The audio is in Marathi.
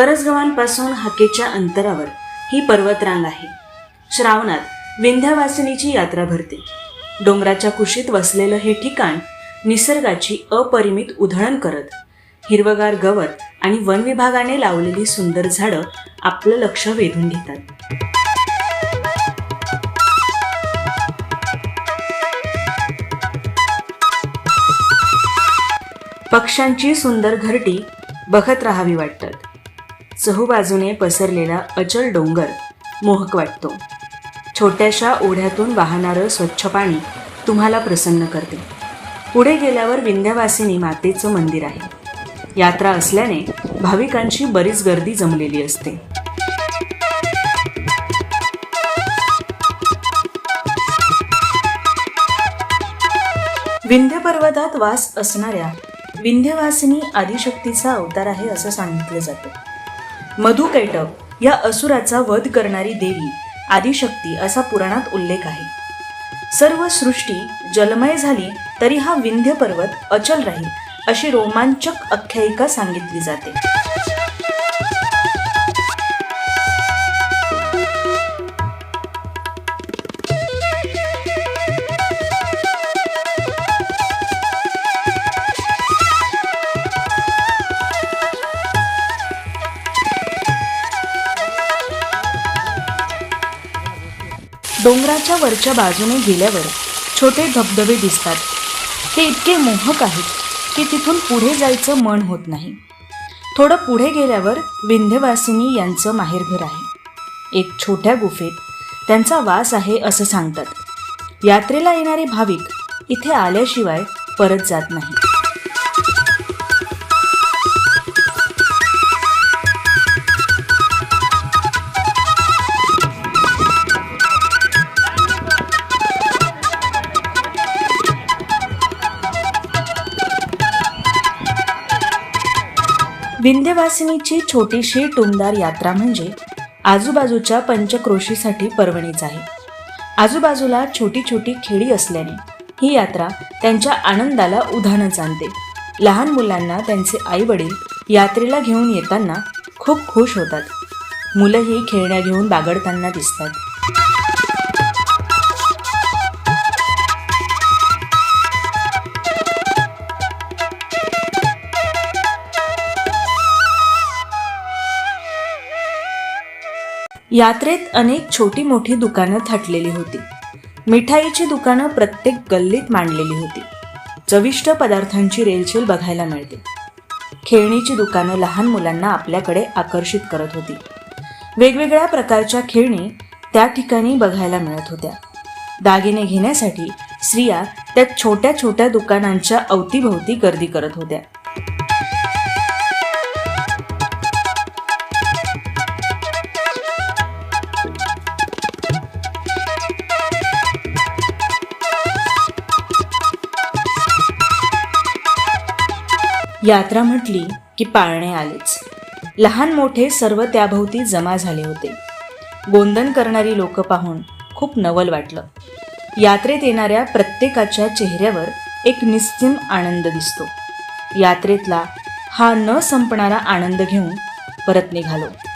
करसगव्हाणपासून हाकेच्या अंतरावर ही पर्वतरांग आहे. श्रावणात विंध्यावासिनीची यात्रा भरते. डोंगराच्या कुशीत वसलेलं हे ठिकाण निसर्गाची अपरिमित उधळण करत हिरवगार गवत आणि वन विभागाने लावलेली सुंदर झाडं आपलं लक्ष वेधून घेतात. पक्ष्यांची सुंदर घरटी बघत राहावी वाटतात. चहूबाजूने पसरलेला अचल डोंगर मोहक वाटतो. छोट्याशा ओढ्यातून वाहणारं स्वच्छ पाणी तुम्हाला प्रसन्न करते. पुढे गेल्यावर विंध्यवासिनी मातेचं मंदिर आहे. यात्रा असल्याने भाविकांची बरीच गर्दी जमलेली असते. विंध्य पर्वतात वास असणाऱ्या विंध्यवासिनी आदिशक्तीचा अवतार आहे असं सांगितलं जातं. मधुकैटक या असुराचा वध करणारी देवी आदिशक्ती असा पुराणात उल्लेख आहे. सर्व सृष्टी जलमय झाली तरी हा विंध्य पर्वत अचल राहील अशी रोमांचक आख्यायिका सांगितली जाते. डोंगराच्या वरच्या बाजूने गेल्यावर छोटे धबधबे दिसतात. ते इतके मोहक आहेत की तिथून पुढे जायचं मन होत नाही. थोडं पुढे गेल्यावर विंध्यवासिनी यांचं माहेरघर आहे. एक छोट्या गुफेत त्यांचा वास आहे असं सांगतात. यात्रेला येणारे भाविक इथे आल्याशिवाय परत जात नाही विंध्यवासिनीची छोटीशी टुमदार यात्रा म्हणजे आजूबाजूच्या पंचक्रोशीसाठी पर्वणीच आहे. आजूबाजूला छोटी छोटी खेडी असल्याने ही यात्रा त्यांच्या आनंदाला उधाणच आणते. लहान मुलांना त्यांचे आई वडील यात्रेला घेऊन येताना खूप खुश होतात. मुलंही खेळण्या घेऊन बागडताना दिसतात. यात्रेत अनेक छोटी मोठी दुकानं थाटलेली होती. मिठाईची दुकानं प्रत्येक गल्लीत मांडलेली होती. चविष्ट पदार्थांची रेलचेल बघायला मिळते. खेळणीची दुकानं लहान मुलांना आपल्याकडे आकर्षित करत होती. वेगवेगळ्या प्रकारच्या खेळणी त्या ठिकाणी बघायला मिळत होत्या. दागिने घेण्यासाठी स्त्रिया त्या छोट्या छोट्या दुकानांच्या अवतीभोवती गर्दी करत होत्या. यात्रा म्हटली की पाळणे आलेच. लहान मोठे सर्व त्याभोवती जमा झाले होते. गोंधन करणारी लोक पाहून खूप नवल वाटलं. यात्रेत येणाऱ्या प्रत्येकाच्या चेहऱ्यावर एक निस्तीम आनंद दिसतो. यात्रेतला हा न संपणारा आनंद घेऊन परत निघालो.